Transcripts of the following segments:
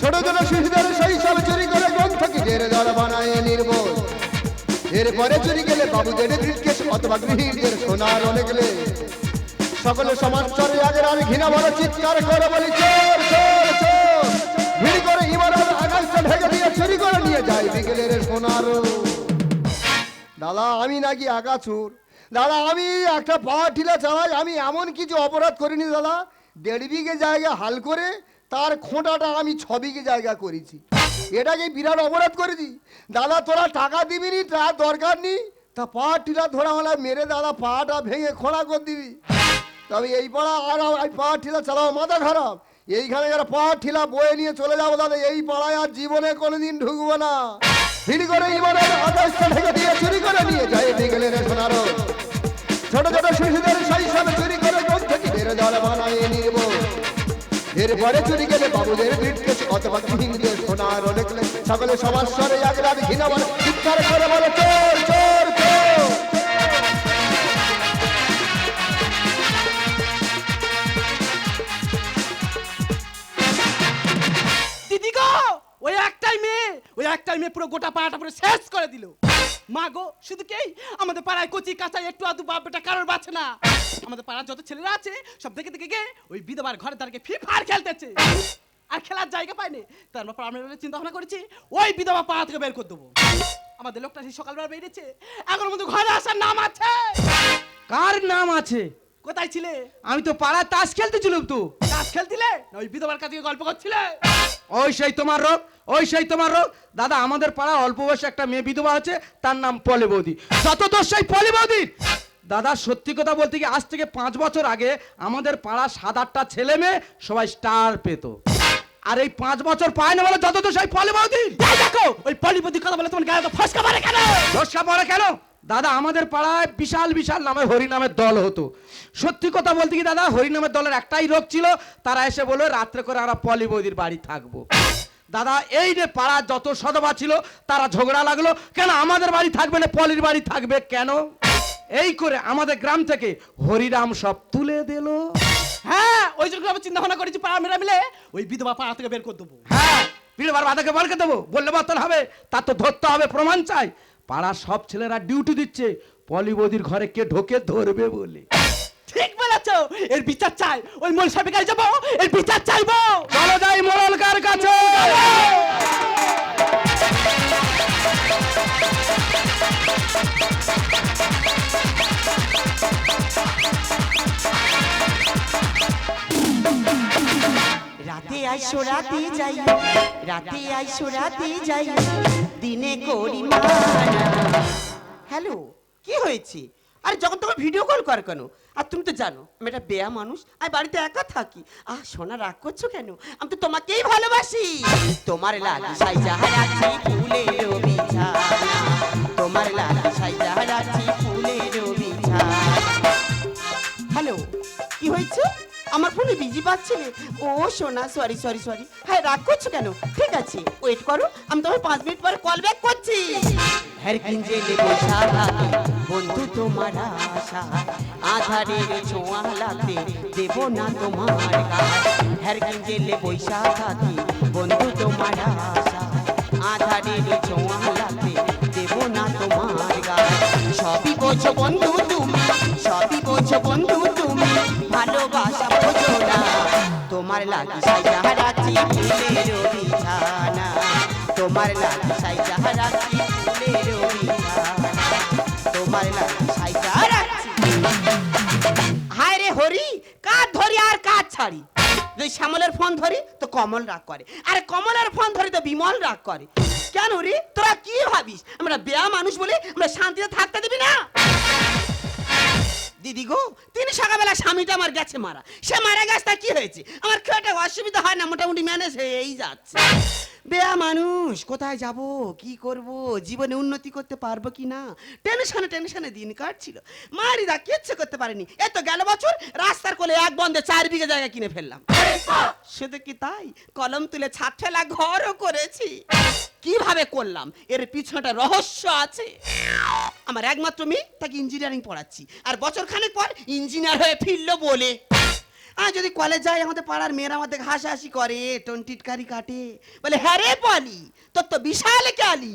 ছোট ছোট শিশুদের শৈশব চুরি করে গ্রন্থ কি জেরে দর বানায় নির্বোধ। এরপরে চুরি গেলে বাবুদের অথবা গৃহীদের সোনার অনেক আর ঘৃণা চিৎকার করে বলি, চোর চোর ভিড়ি করে ইমারত ঢেকে দিয়ে চুরি করে নিয়ে যায় বিকেলের সোনারো দাদা, আমি নাকি আগাছুর। দাদা, আমি একটা পাওয়ার টিলা চালাই, আমি এমন কিছু অপরাধ করিনি দাদা। দেড় বিঘে জায়গা হাল করে তার খোঁটাটা আমি ছ বিঘে জায়গা করেছি। এটাকে বিরাট অপরাধ করেছি? দাদা, তোরা টাকা দিবি নি তার দরকার নেই। তা পাওয়ার টিলা ধরা হলে মেরে দাদা, পাটা ভেঙে খোঁড়া করে দিবি। তবে এই পাড়া আর পাওয়ার টিলা চালাও, মাথা খারাপ। এইখানে যারা পাওয়ার ঠিলা বয়ে নিয়ে চলে যাব দাদা, এই পাড়ায় আর জীবনে কোনোদিন ঢুকবো না। ভিড় করে ইমানের আকাশটা ঢেকে দিয়ে চুরি করে নিয়ে যায় বিকেলের সোনারো ছোট ছোট শিশুদের শৈশব চুরি করে গ্রন্থ থেকে বেরো জল বানায় নিব এরপরে চুরি গেলে বাবুদের ব্রিটকেস অথবা গৃহিণীদের সোনার অনেক সকলে সবার স্বরে আগলার ঘৃণা বলে চিৎকার করে বলে চোর ওই মেয়ে পুরো গোটা পাড়াটা পুরো শেষ করে দিল। মা গো, শুধু কেই আমাদের পাড়ায় কচি কাঁচায় একটু আধু বাপ বেটা কারোর বাঁচে না। আমাদের পাড়ার যত ছেলেরা আছে, সব দেখে দেখে গিয়ে ওই বিধবার ঘরে দাঁড়িয়ে ফ্রি ফায়ার খেলতেছে। আর খেলার জায়গা পাইনি তারপর আমরা চিন্তা ভাবনা করেছি, ওই বিধবা পাড়া থেকে বের করে দেবো। আমাদের লোকটা সেই সকালবেলা বেরিয়েছে। এখন মধ্যে ঘরে আসার নাম আছে। কার নাম আছে? কোথায় ছিলে? আমি তো পাড়ায় তাস খেলতেছিলাম তো। কাজ খেলছিলে না ওই বিধবার কাছে গল্প করছিলে? ওই সেই তোমার রোগ ওই সেই তোমার রোগ। দাদা আমাদের পাড়ায় অল্প বয়সে একটা মেয়ে বিধবা আছে তার নাম পলে বৌদি। যত দোষ সেই পলে বৌদির দাদা সত্যি কথা বলতে কি আজ থেকে পাঁচ বছর আগে আমাদের পাড়া সাত আটটা ছেলে মেয়ে সবাই স্টার পেত। আর এই পাঁচ বছর পায় না বলে যত দোষ সেই পলে বৌদির দেখো ওই পলিপতি কথা বলে তোমার গায়ে তো ফসকা মারে কেন? দোষটা পড়ে কেন? দাদা আমাদের পাড়ায় বিশাল বিশাল নামে হরিনামের দল হতো। সত্যি কথা বলতে কি দাদা হরিনামের দলের একটাই রোগ ছিল তারা এসে বলে রাত্রে করে আমরা পলি বৌদির বাড়ি থাকব। দাদা এই যে পাড়া যত সদবা ছিল তারা ঝগড়া লাগল কেন আমাদের বাড়ি থাকবে না পলির বাড়ি থাকবে কেন? এই করে আমাদের গ্রাম থেকে হরিরাম সব তুলে দিল। হ্যাঁ ওই জন্য আমি চিন্তা ভাবনা করেছি পাড়া মেরা মিলে ওই বিধবা পাড়া থেকে বের করে দেবো। হ্যাঁ পিড়বার বাধাকে বলকে দেবো। বললে বাতল হবে তার তো ধরতে হবে প্রমাণ চাই। পাড়ার সব ছেলেরা ডিউটি দিচ্ছে। পলি বৌদির ঘরে কে ঢোকে ধরবে বলে। ঠিক বলেছ। এর বিচার চাই। ওই মল সাহেবের কাছে যাব এর বিচার চাইব। চলো যাই মোড়লকার কাছে। রাতে আইসো, রাতে যাই। রাতে আইসো, রাতে যাই। দিনে করি হ্যালো, কি হয়েছে? আরে যখন তোমার ভিডিও কল কর কেন? আর তুমি তো জানো, আমি একটা বেয়া মানুষ, আমি বাড়িতে একা থাকি। আহ, সোনা, রাগ করছ কেন? আমি তো তোমাকেই ভালোবাসি। তোমার লাল সাইজা হারাচ্ছি ফুলের বিছানা তোমার লাল আমার ফোনে বিজি পাচ্ছিলে ও, সোনা সরি সরি সরি হ্যাঁ রাগ করছ কেন? ঠিক আছে ওয়েট করো। আমি তোমার পাঁচ মিনিট পরে কল ব্যাক করছি। হ্যার কিঞ্জে লেবো সারাতে বন্ধু, তোমার আশা। আধারের ছোঁয়া লাগতে দেব না তোমার গায়ে হ্যার কিঞ্জে লেবো সারাতে বন্ধু, তোমার আশা। আধারের ছোঁয়া লাগতে দেব না তোমার গায়ে সবই বোঝো বন্ধু তুমি, সবই বোঝো বন্ধু লাগি সাইজা রাখছি ফুলের বিছানা তোমার লাগি সাইজা রাখছি ফুলের বিছানা তোমার লাগি সাইজা রাখছি হায় রে হরি, কার ধরি আর কার ছাড়ি? যদি শ্যামলের ফোন ধরি তো কমল রাগ করে। আর কমলের ফোন ধরি তো বিমল রাগ করে। কেন রে, তোরা কি ভাবিস? আমরা বেয়া মানুষ বলে আমরা শান্তিতে থাকতে দিবি না? দিদি গো, তিনি সকালবেলা স্বামীটা আমার গেছে মারা। সে মারা গেছে, তা কি হয়েছে? আমার খুব একটা অসুবিধা হয় না, মোটামুটি ম্যানেজ হয়েই যাচ্ছে। বেয়া মানুষ, কোথায় যাব? কি করব? জীবনে উন্নতি করতে পারব কি না? টেনশনে টেনশনে দিন কাটছিল। মারি মারিদা কিচ্ছু করতে পারেনি। এ তো গেল বছর, রাস্তার কোলে এক বন্ধে চার বিঘে জায়গা কিনে ফেললাম। শুধু কি তাই? কলম তুলে ছাদ ফেলা ঘরও করেছি। কীভাবে করলাম? এর পিছনটা রহস্য আছে। আমার একমাত্র মেয়ে, তাকে ইঞ্জিনিয়ারিং পড়াচ্ছি। আর বছর খানেক পর ইঞ্জিনিয়ার হয়ে ফিরল বলে। আর যদি কলেজ যাই আমাদের পাড়ার মেয়েরা আমাদের হাসাহাসি করে, টন্টিটকারি কাটে। বলে হ্যাঁ রে পালি, তোর তো বিশাল কালি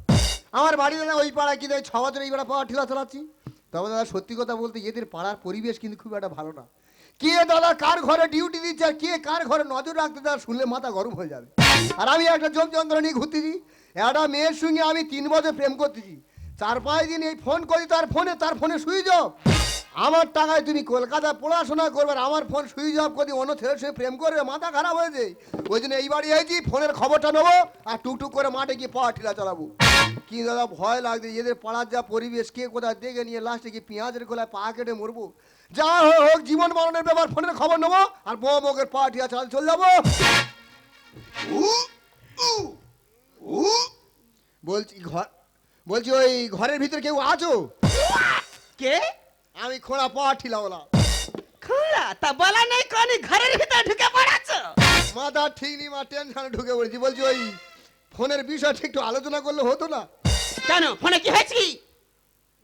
আমার বাড়ি দাদা ওই পাড়া কিন্তু ওই ছ বছর এই পাড়া পাওয়া ঠেলা চালাচ্ছি। তবে দাদা, সত্যি কথা বলতে এদের পাড়ার পরিবেশ কিন্তু খুব একটা ভালো না। কে দাদা কার ঘরে ডিউটি দিচ্ছে আর কে কার ঘরে নজর রাখতে দাদা শুনলে মাথা গরম হয়ে যাবে। আর আমি একটা যন্ত্র নিয়ে ঘুরতেছি। একটা মেয়ের সঙ্গে আমি তিন বছর প্রেম করতেছি। চার পাঁচ দিন এই ফোন করি তার ফোনে তার ফোনে সুইচ অফ। আমার টাকায় তুমি কলকাতায় পড়াশোনা করবে আর আমার ফোন সুইচ অফ করে অন্য ছেলের সঙ্গে প্রেম করবে মাথা খারাপ হয়েছে ওই জন্য এই বাড়ি আইছি ফোনের খবরটা নেব আর টুকটুক করে মাঠে গিয়ে পাওয়া ঠিলা চালাবো। কি দাদা ভয় লাগছে এদের পাড়ার যা পরিবেশ কে কোথায় দেখে নিয়ে লাস্টে কি পেঁয়াজের গোলায় পা কেটে মরবো। যা হোক হোক জীবন মরণের ব্যাপার ফোনের খবর নেব আর বউ বউকের পা ঠিলা চালাতে চলে যাব। বলছি ঘর বলছি ওই ঘরের ভিতরে কেউ আছো? কে? আমি খোঁড়া পাওয়া ঠিলাওলা খোলা তা বলা নেই কোনি ঘরের ভিতর ঢুকে পড়াছো? মাথা ঠিক নেই মা টেনশনে ঢুকে পড়েছি। বলছি ওই ফোনের বিষয়টা একটু আলোচনা করলে হতো না? কেন? ফোনে কি হয়েছে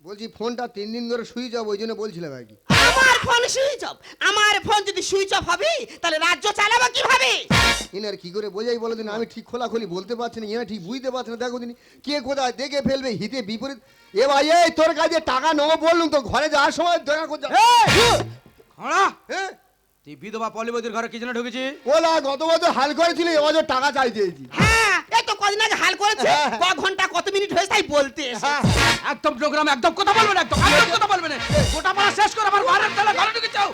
বলছি ফোনটা তিন দিন ধরে সুইচ অফ ওই জন্য বলছিলাম আর কি। আমার ফোন সুইচ অফ। আমার ফোন যদি সুইচ অফ হবে তাহলে রাজ্য চালাবো কীভাবে? এনার কি করে বোঝাই বলে দিন? আমি ঠিক খোলাখুলি বলতে পারছি না এনা ঠিক বুঝতে পারছি না। দেখো দিন কে কোথায় দেখে ফেলবে হিতে বিপরীত? এ ভাই এই তোর কাছে টাকা নেব বললুম তো ঘরে যাওয়ার সময় দেখা খড়া! হ্যাঁ? তুই বিধবা পলিবদির ঘরে কি জন্য ঢুকেছি ওলা গত বছর হাল করেছিল এবছর টাকা চাই দিয়েছি হ্যাঁ এই তো কদিন আগে হাল করেছে হ্যাঁ। ক ঘণ্টা কত মিনিট হয়েছে তাই বলতে একদম প্রোগ্রাম একদম কথা বলবে না একদম একদম কথা বলবে না গোটা পাড়া শেষ করে আমার ঘরের তালা ঘরে ঢুকে যাও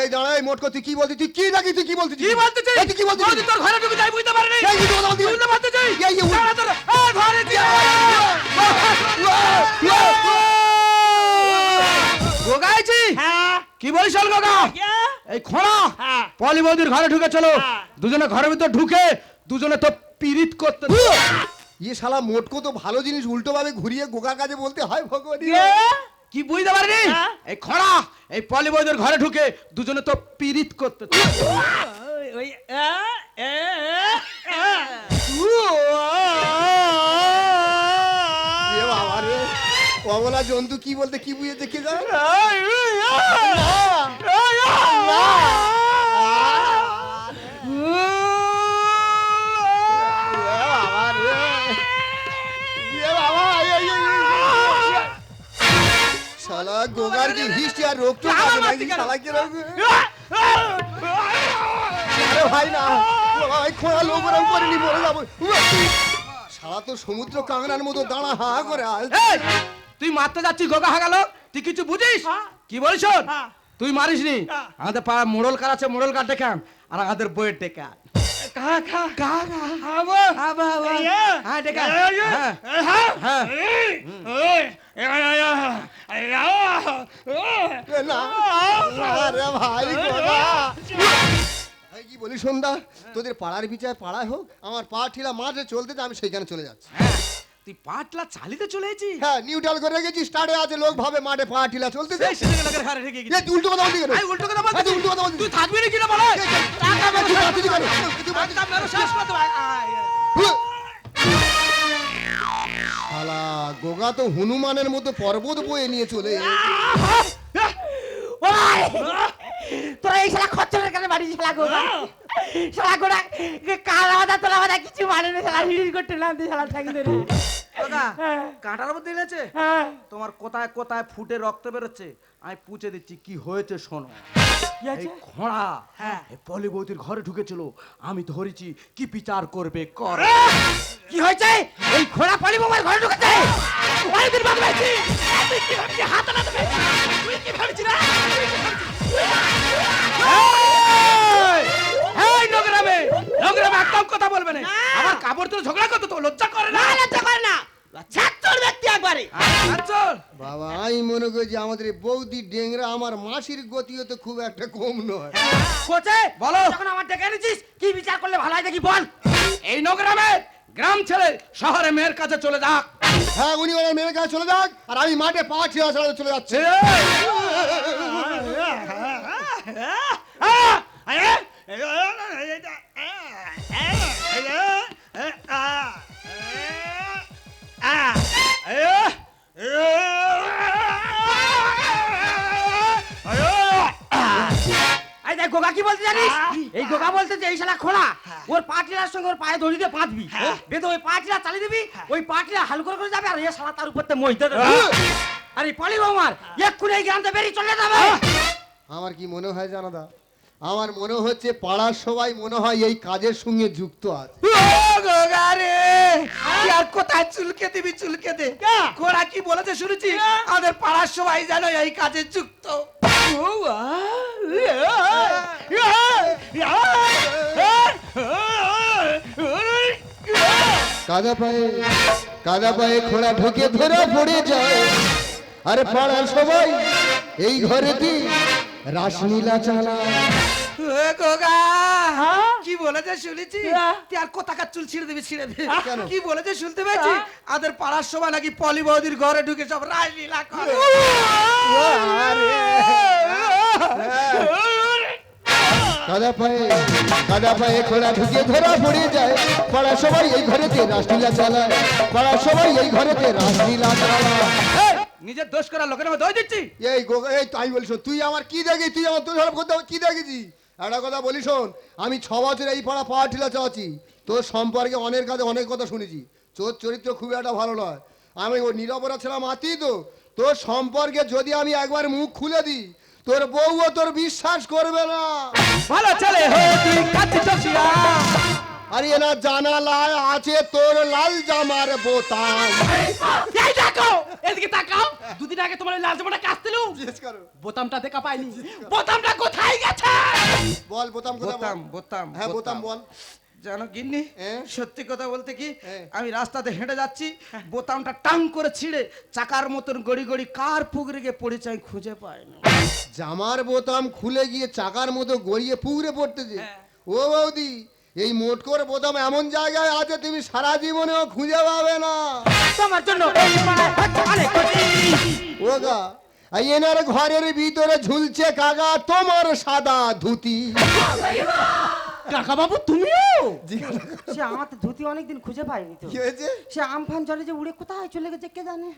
এই দাঁড়া এই মোট তুই কি বলতি তুই কি নাকি তুই কি বলতি কি বলতে চাই তুই কি বলতি বলতে তোর ঘরে ঢুকে যাই বুঝতে পারিনি এই কথা? বুঝতে পারতে চাই এই, এই, দাঁড়া, দাঁড়া। ঘরে দিয়ে গোগাইছি হ্যাঁ কি বলিস চল গোগা এই খোঁড়া! হ্যাঁ। পলি বৌদির ঘরে ঢুকে চলো। হ্যাঁ। দুজনে ঘরের ভিতর ঢুকে দুজনে তো পিরিত করতে ইয়ে শালা মোটকো তো ভালো জিনিস উল্টো ভাবে ঘুরিয়ে গোকার কাছে বলতে হয় ভগবান কি? বুঝতে পারিনি? হ্যাঁ। এই খোঁড়া! এই পলি বৌদির ঘরে ঢুকে দুজনে তো পিরিত করতে ওই এ বাবা রে অবলা জন্তু কি বলতে কি বুঝেছে কে জানে? শালা গোগার কি হিস্ট্রি আর রোগ টোক নাকি? শালা কি রোগ? আরে ভাই না ভাই খোঁড়া লোক ওরম করেনি মরে যাব। শালা তো সমুদ্র কাংড়ার মতো দাঁড়া হা করে আল তুই মারতে যাচ্ছিস গোগা হাগালো তুই কিছু বুঝিস? কি বলিস শোন? তুই মারিস নি আমাদের পাড়া মোড়ল কার আছে মোড়ল কার ডেকাম আর আমাদের বইয়ের ডেকা কি বলি সন্ধ্যা তোদের পাড়ার বিচার পাড়ায় হোক আমার পা ঠিলা মাঠে চলতে আমি সেইখানে চলে যাচ্ছি তুই পাটলা চালিতে চলে এসেছিস হ্যাঁ নিউট্রাল করে রেখেছি স্টার্টে আছে লোক ভাবে মাঠে পা ঠিলা চলতে এই সেদিকে লোকের ঘরে ঢেকে গেছিস। উল্টো কথা বলতে কেন এই উল্টো কথা বলছিস? হ্যাঁ, তুই উল্টো কথা বলছিস। তুই থাকবি না বলো? টাকা মেরে তুই শেষ বাদ দিতে করে পারো। তুই বাদ দিতে টাকা মেরে শেষ করে দেবো। আয়, আয়। শালা গোগা তো হনুমানের মতো পর্বত বয়ে নিয়ে চলে। তোরা এই শালা খচ্চরের কাছে বাড়ি শালা গোড়া শালা গোড়া কালা মাথা তোলা মাথা কিছু মানে না শালা হিড়ির করতে নামতে শালা থাকি ধরে। কাঁটার মধ্যে এনেছে তোমার কোথায় কোথায় ফুটে রক্ত বেরোচ্ছে? আমি পুছে দিচ্ছি কি হয়েছে শোনো? এই খোঁড়া বৌদির ঘরে ঢুকেছিল। আমি ধরেছি কি বিচার করবে কর। কি হয়েছে? এই ঘোড়া পালি বোমার ঘরে ঢুকেছে? অনেকদিন বাদ পাইছি তুই কি ভাবছিস? হাত পেরেছিস? তুই কি ভাবছিস না তুই কি ভাবছিস? নোংরামে একদম কথা বলবে না আমার কাপড় তুলে ঝগড়া করতে তো লজ্জা করে না না লজ্জা করে না ছাত্র ব্যক্তি একবারে আচ্ছা বাবা আমি মনে করি আমাদের বৌদি ডেংরা আমার মাসির গতিও তো খুব একটা কম নয় কোচে বলো। যখন আমার ডেকে এনেছিস কি বিচার করলে ভালো হয় দেখি বল এই নোংরামে গ্রাম ছেড়ে শহরে মেয়ের কাছে চলে যাক হ্যাঁ উনি ওনার মেয়ের কাছে চলে যাক আর আমি মাঠে পা ছিঁড়া ছাড়া চলে যাচ্ছে গোগা কি বলতে জানিস? এই গোগা বলতে যে এই শালা খোলা ওর পাটিলার সঙ্গে ওর পায়ে দড়ি দিয়ে বাঁধবি। বেঁধে ওই পাটিলা চালিয়ে দিবি ওই পাটিলা করে করে যাবে আর এ শালা তার উপর মহিতে আরে পলি বৌমার এক্ষুনি এই বেরিয়ে চলে যাবে। আমার কি মনে হয় জানাদা? আমার মনে হচ্ছে পাড়ার সবাই মনে হয় এই কাজের সঙ্গে যুক্ত আছে। রে আর কোথায় চুলকে দিবি চুলকে দে কোরা কি বলেছে শুনেছি আমাদের পাড়ার সবাই যেন এই কাজে যুক্ত কাদা পায়ে কাদা পায়ে খোড়া ঢুকে ধরা পড়ে যায় আরে পাড়ার সবাই এই ঘরেতে রাসলীলা চালায় এ গোগা কি বলেছে শুনেছি? তুই আর কোথাকার চুল ছিঁড়ে দিবি ছিঁড়ে? কি বলেছে শুনতে পেয়েছি? আমাদের পাড়ার সবাই নাকি পলি বৌদির ঘরে ঢুকে সব রাজলীলা করে। কাদা পায়ে কাদা পায়ে খোড়া ঢুকে ধরা পড়ে যায়। পাড়ার সবাই এই ঘরেতে রাসলীলা চালায়। পাড়ার সবাই এই ঘরেতে রাসলীলা চালায়। নিজের দোষ করার লোকের মধ্যে দিচ্ছি? এই গো এই তাই বলিস তুই আমার কি দেখি? তুই আমার সব করতে কি দেখেছি একটা কথা বলি শোন, আমি ছ বছর এই পাড়া পা ঠিলা চাচ্ছি তোর সম্পর্কে অনেক কাছে অনেক কথা শুনেছি। তোর চরিত্র খুব একটা ভালো নয়। আমি ও নিরপরাধ ছিলাম আতি তো। তোর সম্পর্কে যদি আমি একবার মুখ খুলে দিই, তোর বউও তোর বিশ্বাস করবে না। ভালো হয়ে আরে না জানালায় আছে তোর লাল জামার বোতাম। এই দেখো এদিকে তাকাও। দুদিন আগে তোমার লাল জামাটা কাচতেলু বোতামটা দেখা পাইনি। বোতামটা কোথায় গেছে? বল বোতাম কোথায় বোতাম বোতাম হ্যাঁ বোতাম। বল। জানো গিন্নি হ্যাঁ? সত্যি কথা বলতে কি হ্যাঁ। আমি রাস্তাতে হেঁটে যাচ্ছি বোতামটা টাং করে ছিঁড়ে চাকার মতন গড়ি গড়ি কার পুকুরে গিয়ে পড়েছে আমি খুঁজে পাই না জামার বোতাম খুলে গিয়ে চাকার মতো গড়িয়ে পুকুরে পড়তেছে। ও বৌদি এই মোট করে বোতাম এমন জায়গায় আছে তুমি সারা জীবনেও খুঁজে পাবে না। তোমার জন্য এনার ঘরের ভিতরে ঝুলছে কাগা তোমার সাদা ধুতি। কাকা বাবু তুমিও সে আমার তো ধুতি অনেকদিন খুঁজে পাইনি তো। সে আমফান জলে যে উড়ে কোথায় চলে গেছে কে জানে?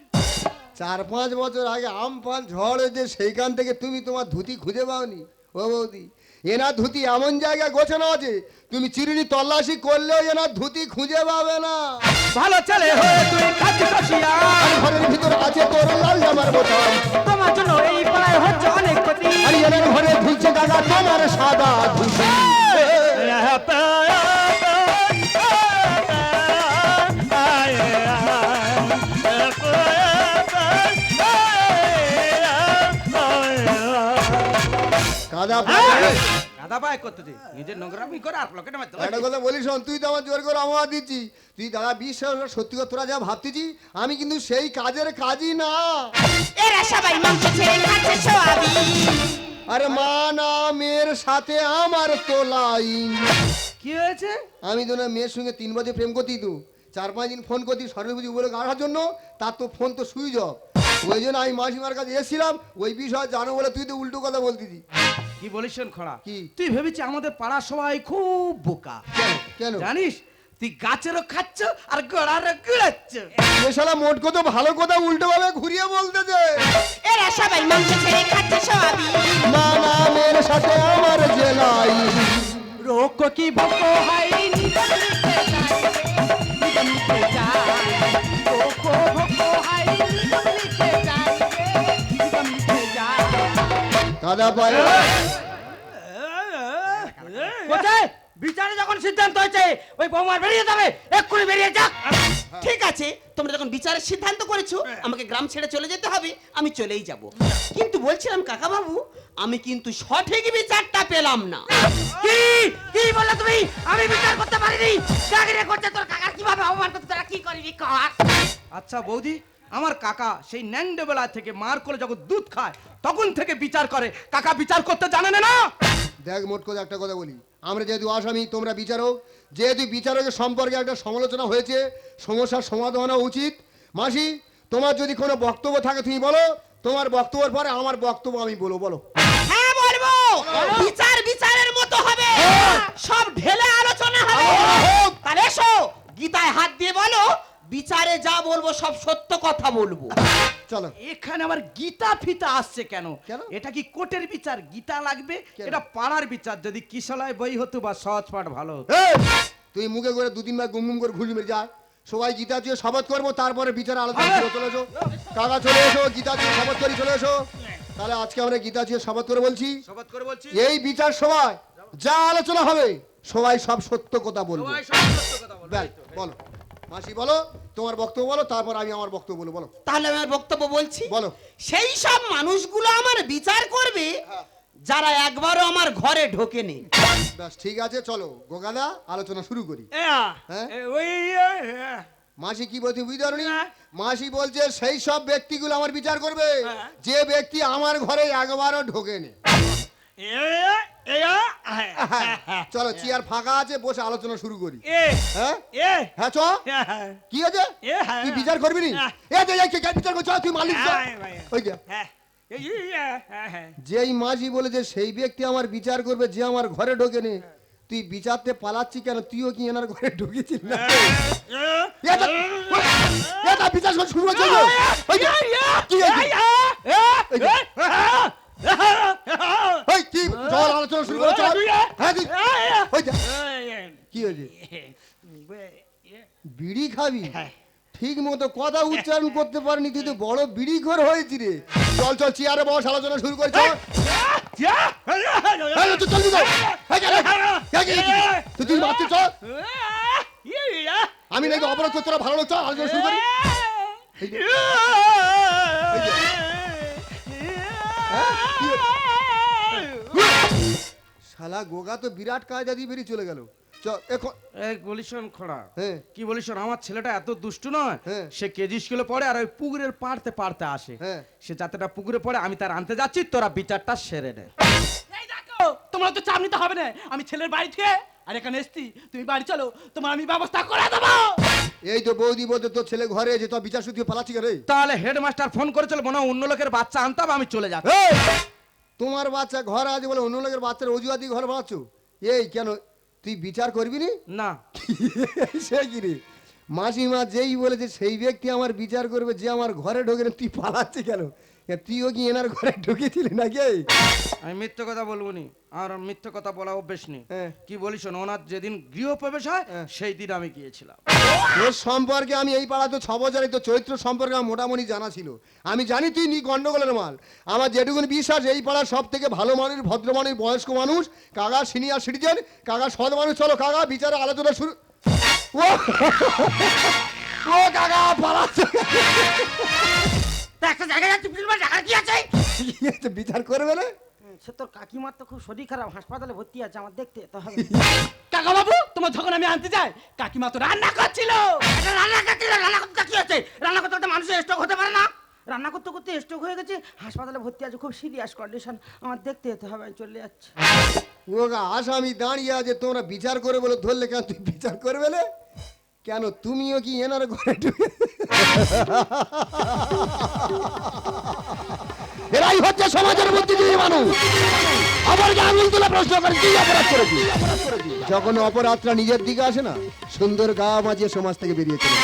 চার পাঁচ বছর আগে আমফান ঝড় হয়েছে সেইখান থেকে তুমি তোমার ধুতি খুঁজে পাওনি। ও বৌদি এনার ধুতি এমন জায়গায় গোছানো আছে তুমি চিরুনি তল্লাশি করলেও এনার ধুতি খুঁজে পাবে না। ভালো চলে হয়ে তুই কাছে কাশিয়া ঘরের ভিতর আছে তোর লাল জামার বোতাম। তোমার জন্য এই পাড়ায় হচ্ছে অনেক ক্ষতি। আর এনার ঘরে ঝুলছে তোমার সাদা ধুতি কাদা পায়ে গাদা পায় নিজের নোংরামি করে আর লোকের নামে একটা কথা বলি শোন তুই তো আমার জোর করে আমার দিচ্ছি তুই দাদা বিশ্বাস সত্যি কথা তোরা যা ভাবতেছি আমি কিন্তু সেই কাজের কাজই না। এরা সবাই মাংস ছেড়ে খাচ্ছে সোয়াবিন আরে মা না মেয়ের সাথে আমার তোলাই কি হয়েছে? আমি তো না মেয়ের সঙ্গে তিন বছর প্রেম করতি তো। চার পাঁচ দিন ফোন করতি সরস্বতী বলে আসার জন্য তার তো ফোন তো সুইচ অফ। ওই জন্য আমি মাসিমার কাছে এসেছিলাম ওই বিষয় জানো বলে তুই তো উল্টো কথা বলতিছি কি বলিস খড়া? কি? তুই ভেবেছি আমাদের পাড়ার সবাই খুব বোকা। কেন? জানিস? তুই গাছেরও খাচ্ছ আর গোড়ারও গুড়াচ্ছ এ শালা মোট কথা ভালো কথা উল্টো ভাবে ঘুরিয়ে বলতেছে এরা সবাই মাংস ছেড়ে খাচ্ছে সোয়াবিন মা না মেয়ের সাথে আমার জেলাই। রোক কি বকো হাই নিতে নিতে যায়। নিতে নিতে যায়। রোক পায় কোথায়? বিচারে যখন সিদ্ধান্ত হয়েছে ওই বৌমার বেরিয়ে যাবে। এক্ষুনি বেরিয়ে যাক। ঠিক আছে তোমরা যখন বিচারের সিদ্ধান্ত করেছ আমাকে গ্রাম ছেড়ে চলে যেতে হবে আমি চলেই যাব। কিন্তু বলছিলাম কাকা বাবু আমি কিন্তু সঠিক বিচারটা পেলাম না। কি? কি বললে তুমি? আমি বিচার করতে পারিনি। চাকরি করতে তোর কাকা কীভাবে অপমান করতে তোরা? কি করবি কর। আচ্ছা বৌদি আমার কাকা সেই ন্যাংডে বেলা থেকে মার করে যখন দুধ খায় তখন থেকে বিচার করে। কাকা বিচার করতে জানে না না? দেখ মোট করে একটা কথা বলি। আমরা যেহেতু আসামি তোমরা বিচারক। যেহেতু বিচারকের সম্পর্কে একটা সমালোচনা হয়েছে সমস্যার সমাধান হওয়া উচিত। মাসি তোমার যদি কোনো বক্তব্য থাকে তুমি বলো। তোমার বক্তব্যের পরে আমার বক্তব্য আমি বলো বলো। হ্যাঁ বলব। বিচার বিচারের মতো হবে। সব ঢেলে আলোচনা হবে। তাহলে এসো গীতায় হাত দিয়ে বলো বিচারে যা বলব সব সত্য কথা বলব। চলো। এখানে আবার গীতা ফিতা আসছে কেন? কেন? এটা কি কোর্টের বিচার? গীতা লাগবে? এটা পাড়ার বিচার। যদি কিশলায় বই হতো বা সহজ পাঠ ভালো তুই মুখে করে দু তিনবার গুম গুম করে ঘুরি মেরে যা। সবাই গীতা দিয়ে শপথ করব তারপরে বিচারে আলোচনা করব। চলে এসো। কাকা চলে এসো গীতা দিয়ে শপথ করি চলে এসো। তাহলে আজকে আমরা গীতা দিয়ে শপথ করে বলছি। শপথ করে বলছি। এই বিচার সভায় যা আলোচনা হবে সবাই সব সত্য কথা বলব। সবাই সব সত্য কথা বলবে। ব্যাস, বলো। মাসি বলো তোমার বক্তব্য বলো তারপর আমি আমার বক্তব্য বলব বলো। তাহলে আমি আমার বক্তব্য বলছি? বলো। সেই সব মানুষগুলো আমার বিচার করবে যারা একবারও আমার ঘরে ঢোকেনি। ব্যাস ঠিক আছে চলো গোগাদা আলোচনা শুরু করি। হ্যাঁ? ওই মাসি কি বলছি বুঝতে পারি মাসি বলছে সেই সব ব্যক্তিগুলো আমার বিচার করবে। যে ব্যক্তি আমার ঘরে একবারও ঢোকেনি। চলো চেয়ার ফাঁকা আছে বসে আলোচনা শুরু করি হ্যাঁ হ্যাঁ কি আছে তুই বিচার করবি বিচার তুই মালিক যেই মাঝি সেই ব্যক্তি আমার বিচার করবে যে আমার ঘরে ঢোকেনি তুই বিচারতে পালাচ্ছি কেন তুইও কি এনার ঘরে ঢুকেছিস না বিচার শুরু যে। ওই যে, কি হয়েছে? এই যে, ওই কি চল আলোচনা শুরু করে চল হ্যাঁ তুই ওই যে, কি হয়েছে? বিড়ি খাবি? ঠিক মতো কথা উচ্চারণ করতে পারিনি তুই তো বড় বিড়ি ঘর হয়েছি রে। চল চল চেয়ারে বস আলোচনা শুরু করে তুই চল। আমি নাকি অপরাধ করতে তোরা ভালো লোক চল আলোচনা শুরু করি। হ্যাঁ? শালা গোগা তো বিরাট কায়দা দিয়ে বেরিয়ে চলে গেল। চল এখন এই বলিস শোন খোড়া। হ্যাঁ কি বলিস শোন, আমার ছেলেটা এত দুষ্টু নয়। সে কেজি স্কুলে পড়ে আর ওই পুকুরের পাড়তে পাড়তে আসে। হ্যাঁ। সে যাত্রাটা পুকুরে পড়ে আমি তার আনতে যাচ্ছি তোরা বিচারটা সেরে নে। এই দেখো তোমরা তো চাপ নিতে হবে না। আমি ছেলের বাড়ি থেকে আর এখানে এসছি। তুমি বাড়ি চলো তোমার আমি ব্যবস্থা করে দেবো। এই তো বৌদি বলতে তোর ছেলে ঘরে এসে তো বিচার শুধু পালাচ্ছি রে? তাহলে হেডমাস্টার ফোন করেছিল মনে হয় অন্য লোকের বাচ্চা আনতাম আমি চলে যাচ্ছি। এই, তোমার বাচ্চা ঘর আছে বলে অন্য লোকের বাচ্চার অজুহাতি ঘর বাঁচো এই কেন? তুই বিচার করবি নি? না। সে কি রে? মাসিমা যেই বলেছে সেই ব্যক্তি আমার বিচার করবে যে আমার ঘরে ঢোকে তুই পালাচ্ছে কেন? তুইও কি এনার ঘরে ঢুকেছিলি নাকি আমি মিথ্যে কথা বলব নি আর মিথ্যে কথা বলা অভ্যেস নেই। হ্যাঁ। কি বলিস ওনার যেদিন গৃহপ্রবেশ হয় হ্যাঁ। সেই দিন আমি গিয়েছিলাম। তোর সম্পর্কে আমি এই পাড়া তো ছ বছরে তো চরিত্র সম্পর্কে আমার মোটামুটি জানা ছিল। আমি জানি তুই নি গন্ডগোলের মাল। আমার যেটুকুন বিশ্বাস এই পাড়ার সব থেকে ভালো মানুষ ভদ্র মানুষ বয়স্ক মানুষ কাকা সিনিয়র সিটিজেন কাকা সৎ মানুষ চলো কাকা বিচারে আলোচনা শুরু। ও! ও কাকা পালাচ্ছে তা একটা জায়গায় যাচ্ছি দেখার কি আছে? কি বিচার করবে না? সে তোর কাকিমার তো খুব শরীর খারাপ হাসপাতালে ভর্তি আছে আমার দেখতে তো হবে। কাকা বাবু তোমার যখন আমি আনতে যাই কাকিমা তো রান্না করছিল। এটা রান্না করতে রান্না করতে কি আছে? রান্না করতে করতে মানুষের স্ট্রোক হতে পারে না। রান্না করতে করতে স্ট্রোক হয়ে গেছে হাসপাতালে ভর্তি আছে খুব সিরিয়াস কন্ডিশন আমার দেখতে যেতে হবে আমি চলে যাচ্ছি। ও গা আসামি দাঁড়িয়ে আছে তোমরা বিচার করে বলে ধরলে কেন তুই বিচার করবে না? কেন তুমিও কি এনার ঘরে এরাই হচ্ছে সমাজের বুদ্ধিজীবী মানুষ। আবার আঙুল তুলে প্রশ্ন করে, কি অপরাধ করেছি? যখন অপরাধটা নিজের দিকে আসে না, সুন্দর গা বাজিয়ে সমাজ থেকে বেরিয়ে চলে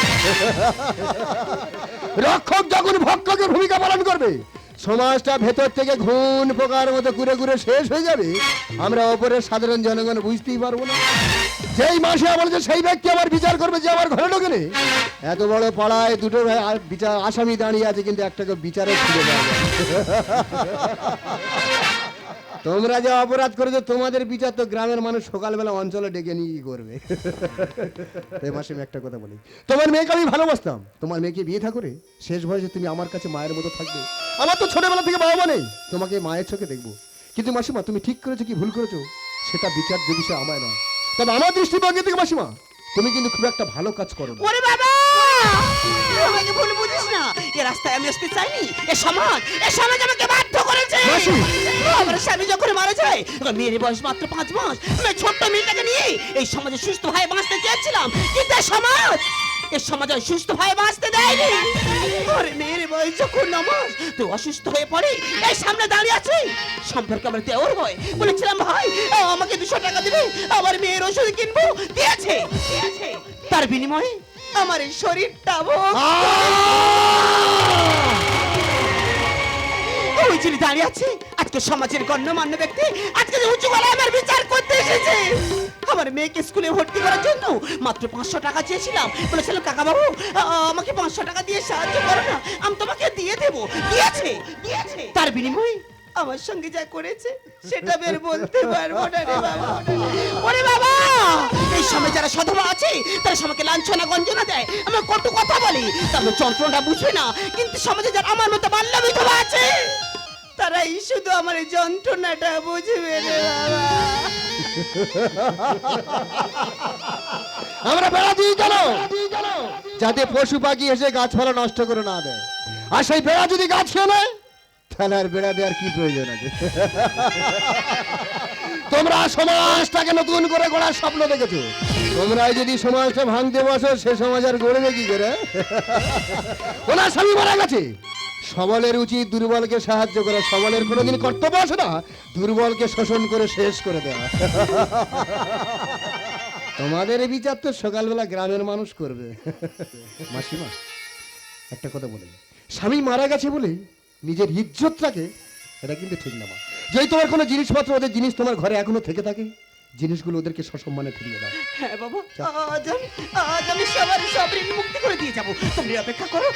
রক্ষক যখন ভক্ষকের ভূমিকা পালন করবে সমাজটা ভেতর থেকে ঘুণ পোকার মতো ঘুরে ঘুরে শেষ হয়ে যাবে, আমরা অপরের সাধারণ জনগণ বুঝতেই পারব না। যেই মাসে বলেছে সেই ব্যক্তি আবার বিচার করবে, যে আমার ঘরে ঢোকে এত বড় পাড়ায় দুটো বিচার আসামি দাঁড়িয়ে আছে, কিন্তু একটাকে বিচারে দেওয়া তোমরা যে অপরাধ করেছ, তোমাদের বিচার তো গ্রামের মানুষ সকালবেলা অঞ্চলে ডেকে নিয়ে কি করবে। এই মাসে আমি একটা কথা বলি। তোমার মেয়েকে আমি ভালোবাসতাম। তোমার মেয়েকে বিয়ে থা করে শেষ বয়সে তুমি আমার কাছে মায়ের মতো থাকবে। আমার তো ছোটবেলা থেকে বাবা মা নেই। তোমাকে মায়ের চোখে দেখব। কিন্তু মাসিমা তুমি ঠিক করেছ কি ভুল করেছ? সেটা বিচার যে বিষয় আমায় নয়। তবে আমার দৃষ্টিভঙ্গি থেকে মাসিমা তুমি কিন্তু খুব একটা ভালো কাজ করো ওরে বাবা! আমাকে ভুল বুঝিস না। এ রাস্তায় আমি আসতে চাইনি। এ সমাজ এ সমাজ আমাকে বাধ্য করেছে। মাসি! আমার স্বামী যখন মারা যায় তখন মেয়ের বয়স মাত্র পাঁচ মাস। আমি ছোট্ট মেয়েটাকে নিয়ে এই সমাজে সুস্থ ভাবে বাঁচতে চেয়েছিলাম। কিন্তু সমাজ এ সমাজ সুস্থ ভাবে বাঁচতে দেয়নি। ওরে মেয়ের বয়স যখন নমাস তুই অসুস্থ হয়ে পড়ে এই সামনে দাঁড়িয়ে আছে। সম্পর্কে আমার দেওয়ার ভয় বলেছিলাম ভাই আমাকে দুশো টাকা দিবে আমার মেয়ের ওষুধ কিনবো। দিয়েছে। তার বিনিময়ে আমার এই শরীরটা ওই যিনি দাঁড়িয়ে আছে আজকে সমাজের গণ্যমান্য ব্যক্তি আজকে উঁচু গলায় আমার বিচার করতে এসেছে। আমার মেয়েকে স্কুলে ভর্তি করার জন্য মাত্র পাঁচশো টাকা চেয়েছিলাম। বলেছিলাম কাকা বাবু আমাকে পাঁচশো টাকা দিয়ে সাহায্য করো না। আমি তোমাকে দিয়ে দেবো। দিয়েছে দিয়েছে। তার বিনিময়ে? আমার সঙ্গে যা করেছে সেটা বের বলতে পারব না রে বাবা। ওরে বাবা! এই সময় যারা সধবা আছে তারা সবাইকে লাঞ্ছনা গঞ্জনা দেয়। আমার কত কথা বলি তাদের যন্ত্রণা বুঝবে না। কিন্তু সমাজে যারা আমার মতো বাল্য বিধবা আছে তারাই শুধু আমার যন্ত্রণাটা বুঝবে আমরা বেড়া যাতে পশু পাখি এসে গাছপালা নষ্ট করে না দেয়। আর সেই বেড়া যদি গাছ নেয়, তাহলে আর বেড়া দেওয়ার কি প্রয়োজন আছে? তোমরা সমাজটাকে নতুন করে গড়ার স্বপ্ন দেখেছ। তোমরা যদি সমাজটা ভাঙতে বসো সে সমাজ আর গড়বে কি করে? ওনার স্বামী মারা গেছে। সবলের উচিত দুর্বলকে সাহায্য করা। সবলের কোনোদিন কর্তব্য আছে না? দুর্বলকে শোষণ করে শেষ করে দেওয়া। তোমাদের এই বিচার তো সকালবেলা গ্রামের মানুষ করবে। মাসিমা একটা কথা বলে স্বামী মারা গেছে বলে নিজের ইজ্জতটাকে এটা কিন্তু ঠিক না মা। যদি তোমার কোনো জিনিসপত্র ওদের জিনিস তোমার ঘরে এখনও থেকে থাকে জিনিসগুলো ওদেরকে সসম্মানে ফিরিয়ে দাও। হ্যাঁ বাবা। আজ আমি আজ আমি সবার সব ঋণ মুক্তি করে দিয়ে যাব। তুমি অপেক্ষা করো।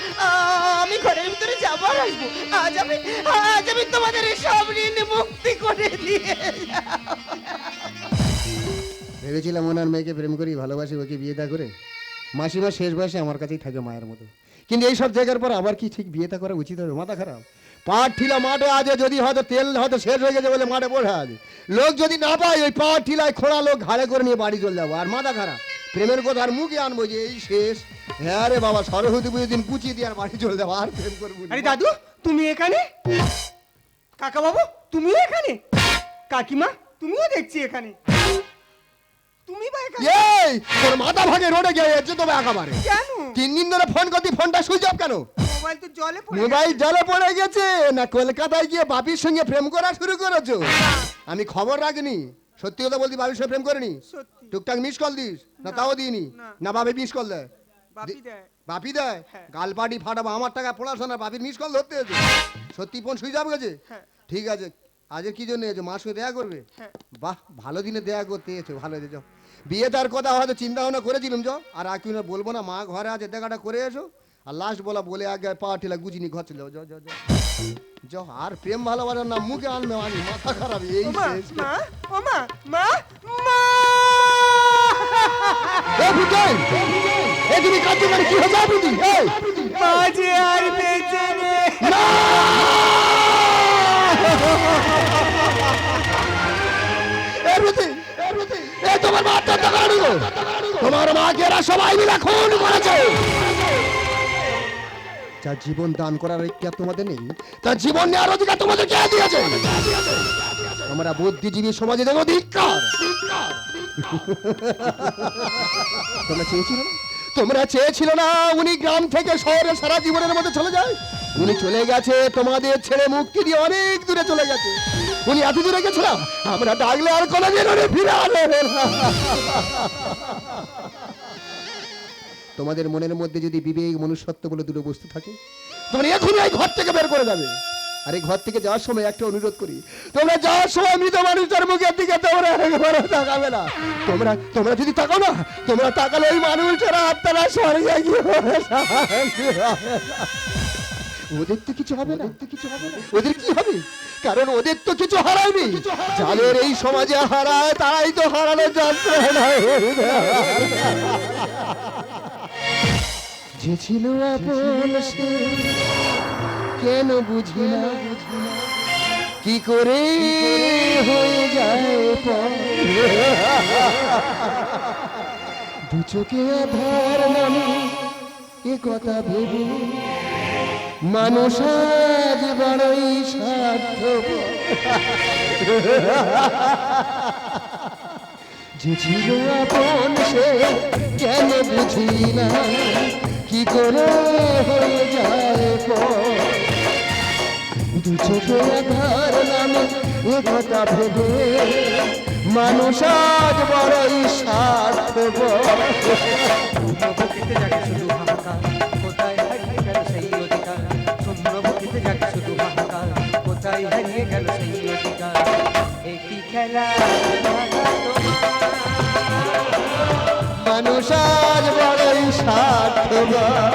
আমি ঘরের ভিতরে যাব আর আসব। আজ আমি আজ আমি তোমাদের সব ঋণ মুক্তি করে দিয়ে ভেবেছিলাম ওনার মেয়েকে প্রেম করি ভালোবাসি ওকে বিয়ে দা করে। মাসিমা শেষ বয়সে আমার কাছেই থাকে মায়ের মতো। কিন্তু এইসব জায়গার পর আবার কি ঠিক বিয়েটা করা উচিত হবে? মাথা খারাপ। পাট ঠিলা মাঠে আছে যদি হয়তো তেল হয়তো শেষ হয়ে গেছে বলে মাঠে পড়ে আছে। লোক যদি না পায় ওই পাট ঠিলায় খোঁড়া লোক ঘাড়ে করে নিয়ে বাড়ি চলে যাব। আর মাথা খারাপ। প্রেমের কথা আর মুখে আনব যে এই শেষ। হ্যাঁ রে বাবা সরস্বতী পুজোর দিন পুচিয়ে দিয়ে আর বাড়ি চলে যাব আর প্রেম করব আরে দাদু তুমি এখানে? কাকা বাবু তুমিও এখানে? কাকিমা তুমিও দেখছি এখানে। তুমি বা এখানে? এই তোর মাথা ভাগে রোডে গিয়ে তবে একেবারে। কেন? তিন দিন ধরে ফোন করতি ফোনটা সুইচ অফ কেন? মোবাইল তো জলে পড়ে মোবাইল জলে পড়ে গেছে। না কলকাতায় গিয়ে বাপির সঙ্গে প্রেম করা শুরু করেছ। আমি খবর রাখিনি। সত্যি কথা বলতি বাপির সঙ্গে প্রেম করিনি। টুকটাক মিস কল দিস। না তাও দিইনি। না। বাপি মিস কল দেয়। বাপি দেয়। বাপি দেয়? হ্যাঁ। গালপাটি ফাটাবো আমার টাকা পড়াশোনা বাপির মিস কল ধরতে হয়েছে। সত্যি ফোন সুইচ অফ গেছে হ্যাঁ। ঠিক আছে। আজকে কি জন্য এসো মার সঙ্গে দেখা করবে? হ্যাঁ। বাহ ভালো দিনে দেখা করতে এসো ভালো এসেছ। বিয়ে তার কথা হয়তো চিন্তা ভাবনা করেছিলাম যো আর আর কি না বলব না মা ঘরে আছে দেখাটা করে এসো। আর লাস্ট বলা বলে আগে পা ঠিলা গুজিনি ঘর ছিল। যাও যাও যাও আর প্রেম ভালোবাসার নাম মুখে আনবে আনি মাথা খারাপ এই মা মা মা মা মা! এ ভুটান এ তুমি কাঁদছো কেন? কি হয়েছে বুঝি এই! মা আর বেঁচে নেই। এ রুতি এ তোমার মা আত্মহত্যা করেনি তোমার মাকে এরা সবাই মিলে খুন করেছে? যা জীবন দান করার ইচ্ছা তোমাদের নেই, তা জীবন নেওয়ার অধিকার তোমাদের কে দিয়েছে আমরা বুদ্ধিজীবী সমাজে দেবো ধিক্কার তোমরা চেয়েছিল না? তোমরা চেয়েছিল না উনি গ্রাম থেকে শহরে সারা জীবনের মধ্যে চলে যায় উনি চলে গেছে, তোমাদের ছেড়ে মুক্তি দিয়ে অনেক দূরে চলে গেছে উনি এত দূরে গেছিলাম আমরা ডাকলে আর কোনোদিন উনি ফিরে আসবে। তোমাদের মনের মধ্যে যদি বিবেক মনুষ্যত্ব বলে দুটো বস্তু থাকে? তোমরা এখনই এই ঘর থেকে বের করে যাবে। আর এই ঘর থেকে যাওয়ার সময় একটা অনুরোধ করি। তোমরা যাওয়ার সময় মৃত মানুষটার মুখের দিকে তোমরা তাকাবে না। তোমরা তোমরা যদি তাকাও না তোমরা তাকালে ওই মানুষটারা আত্মারা স্বর্গে গিয়ে ওদের তো কিছু হবে না। কিছু হবে না। ওদের কি হবে? কারণ ওদের তো কিছু হারায়নি। যাদের এই সমাজে হারায় তারাই তো হারানো যন্ত্রণা যে ছিল আপন সে। কেন বুঝি না? কি করে হয়ে যায়? দু চোখে আধার নামে এ কথা ভেবে মানুষ আজ বড়ই স্বার্থপর যে ছিল আপন সে, কেন বুঝি না? কি করে হয়ে যায় দু চোখে আধার এ কথা ভেবে মানুষ আজ বড়ই হাহাকার, কোথায় হারিয়ে গেল সেই অধিকার? একই খেলা মানুষ বড়ই স্বার্থপর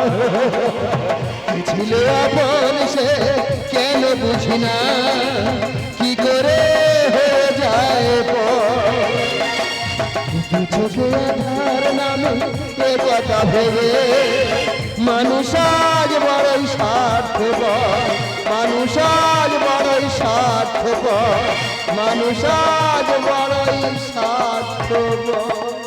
কি ছিল আপন সে কেন বুঝি না। কি করে হয়ে যায় চোখে আধার নামে এ কথা ভেবে মানুষ বড়ই স্বার্থপর মানুষ বড়ই স্বার্থপর মানুষ আজ বড়ই স্বার্থপর